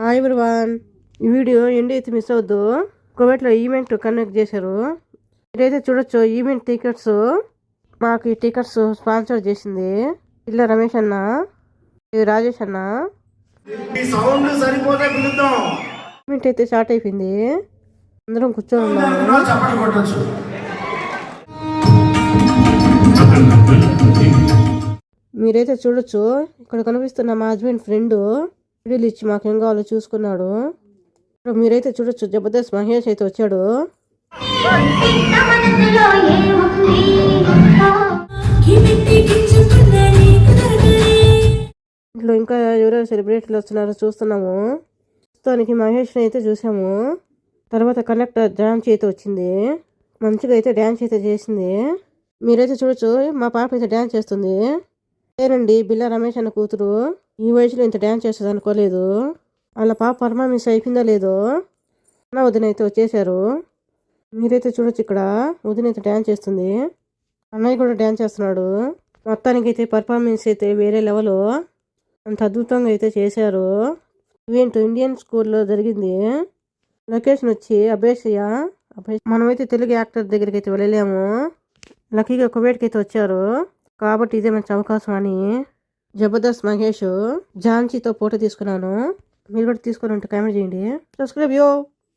Hi everyone ఈ video end అయితే miss అవద్దు. కువైట్లో ఈవెంట్ కండక్ట్ చేశారు. మీరైతే చూడొచ్చు ఈవెంట్ టికెట్స్ మాకు ఈ టికెట్స్ స్పాన్సర్ చేసింది. ఇల్ల రమేష్ అన్న ఇది రాజేష్ అన్న. ఈవెంట్ అయితే స్టార్ట్ అయిపోయింది. అందరం కూర్చొని ఉన్నాము మీరైతే చూడొచ్చు ఇక్కడ కనిపిస్తున్న మా హస్బెండ్ ఫ్రెండ్ వీళ్ళు ఇచ్చి మాకేం కావాలో చూసుకున్నాడు. మీరైతే చూడొచ్చు జబర్దస్త్ మహేష్ అయితే వచ్చాడు. ఇంట్లో ఇంకా ఎవరెవరు సెలబ్రిటీలు వస్తున్నారో చూస్తున్నాము. ప్రస్తుతానికి మహేష్ని అయితే చూసాము. తర్వాత కండక్టర్ డ్యాన్స్ అయితే వచ్చింది. మంచిగా అయితే డ్యాన్స్ అయితే చేసింది. మీరైతే చూడొచ్చు మా పాప అయితే డ్యాన్స్ చేస్తుంది. అదేనండి బిల్లా రమేష్ అన్న కూతురు. ఈ వయసులో ఇంత డ్యాన్స్ చేస్తుంది అనుకోలేదు. వాళ్ళ పాప పర్ఫార్మెన్స్ అయిపోయిందో లేదో? అన్న వదినైతే అయితే వచ్చేసారు మీరైతే చూడొచ్చు ఇక్కడ. ఉదయం అయితే డ్యాన్స్ చేస్తుంది. అన్నయ్య కూడా డ్యాన్స్ చేస్తున్నాడు. మొత్తానికి అయితే పర్ఫార్మెన్స్ అయితే వేరే లెవెల్ అంత అద్భుతంగా అయితే చేశారు. ఈవెంట్ ఇండియన్ స్కూల్లో జరిగింది. లొకేషన్ వచ్చి అభేషయ్య అభేష్ మనమైతే తెలుగు యాక్టర్ దగ్గరికి అయితే వెళ్ళలేము. లక్కీగా కువేట్కి అయితే వచ్చారు. కాబట్టి ఇదే మంచి అవకాశం అని జబర్దస్త్ మహేష్ ఝాన్సీతో ఫోటో తీసుకున్నాను. మీరు కూడా తీసుకుని ఉంటే కామెంట్ చేయండి. సబ్స్క్రైబ్ యో.